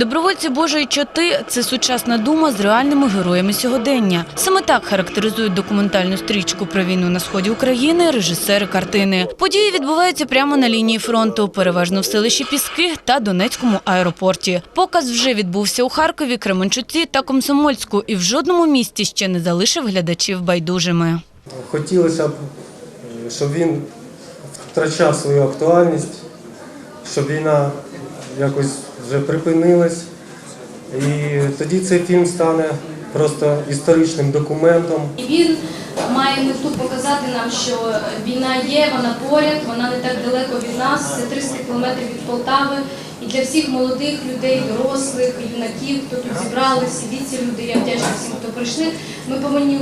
Добровольці Божої чоти це сучасна дума з реальними героями сьогодення. Саме так характеризують документальну стрічку про війну на сході України режисери картини. Події відбуваються прямо на лінії фронту, переважно в селищі Піски та Донецькому аеропорті. Показ вже відбувся у Харкові, Кременчуці та Комсомольську, і в жодному місті ще не залишив глядачів байдужими. Хотілося б, щоб він втрачав свою актуальність, щоб війна якось вже припинилась. І тоді цей фільм стане просто історичним документом. І він має мету показати нам, що війна є, вона поряд, вона не так далеко від нас, це 300 кілометрів від Полтави. І для всіх молодих людей, дорослих, юнаків, хто тут зібрались, і віці люди, я вдячна всім, хто прийшли. Ми повинні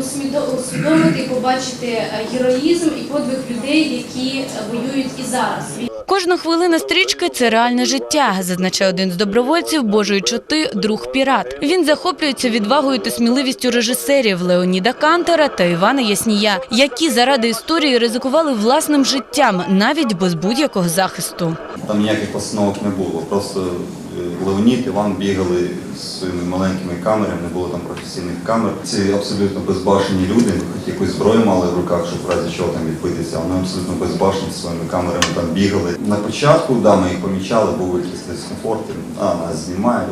усвідомити і побачити е, героїзм і подвиг людей, які воюють і зараз. Кожна хвилина стрічки це реальне життя, зазначає один з добровольців Божої чоти друг Пірат. Він захоплюється відвагою та сміливістю режисерів Леоніда Кантера та Івана Яснія, які заради історії ризикували власним життям навіть без будь-якого захисту. Там ніяких постановок не було. Просто е, Леонід, Іван бігали з своїми маленькими камерами, не було там професійних камер. Ці абсолютно безбашені люди, хоч якусь зброю мали в руках, щоб в разі чого там відбитися, вони абсолютно безбашені своїми камерами там бігали. На початку, да, ми їх помічали, був якийсь дискомфорт, а нас знімають.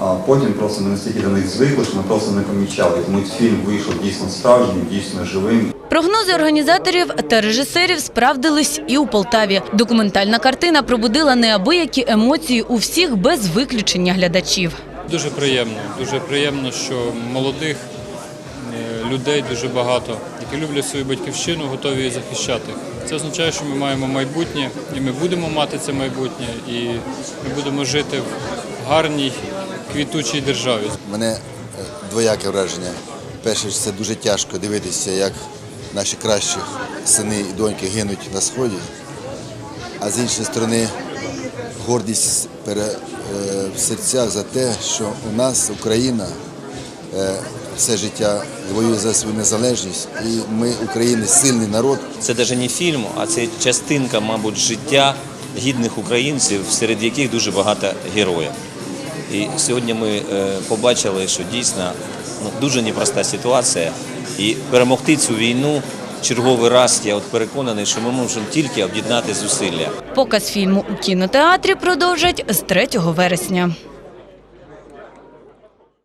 А потім просто ми настільки до них звикли, що ми просто не помічали. Тому фільм вийшов дійсно справжнім, дійсно живим. Прогнози організаторів та режисерів справдились і у Полтаві. Документальна картина пробудила неабиякі емоції у всіх без виключення глядачів. Дуже приємно. Дуже приємно, що молодих е, людей дуже багато, які люблять свою батьківщину, готові її захищати. Це означає, що ми маємо майбутнє, і ми будемо мати це майбутнє, і ми будемо жити в гарній квітучій державі. У мене е, двояке враження. Перше, це дуже тяжко дивитися, як наші кращі сини і доньки гинуть на сході. А з іншої сторони, гордість е, в серцях за те, що у нас Україна е, все життя воює за свою незалежність, і ми, України, сильний народ. Це навіть не фільм, а це частинка, мабуть, життя гідних українців, серед яких дуже багато героїв. І сьогодні ми е, побачили, що дійсно ну, дуже непроста ситуація. І перемогти цю війну черговий раз, я от переконаний, що ми можемо тільки об'єднати зусилля. Показ фільму у кінотеатрі продовжать з 3 вересня.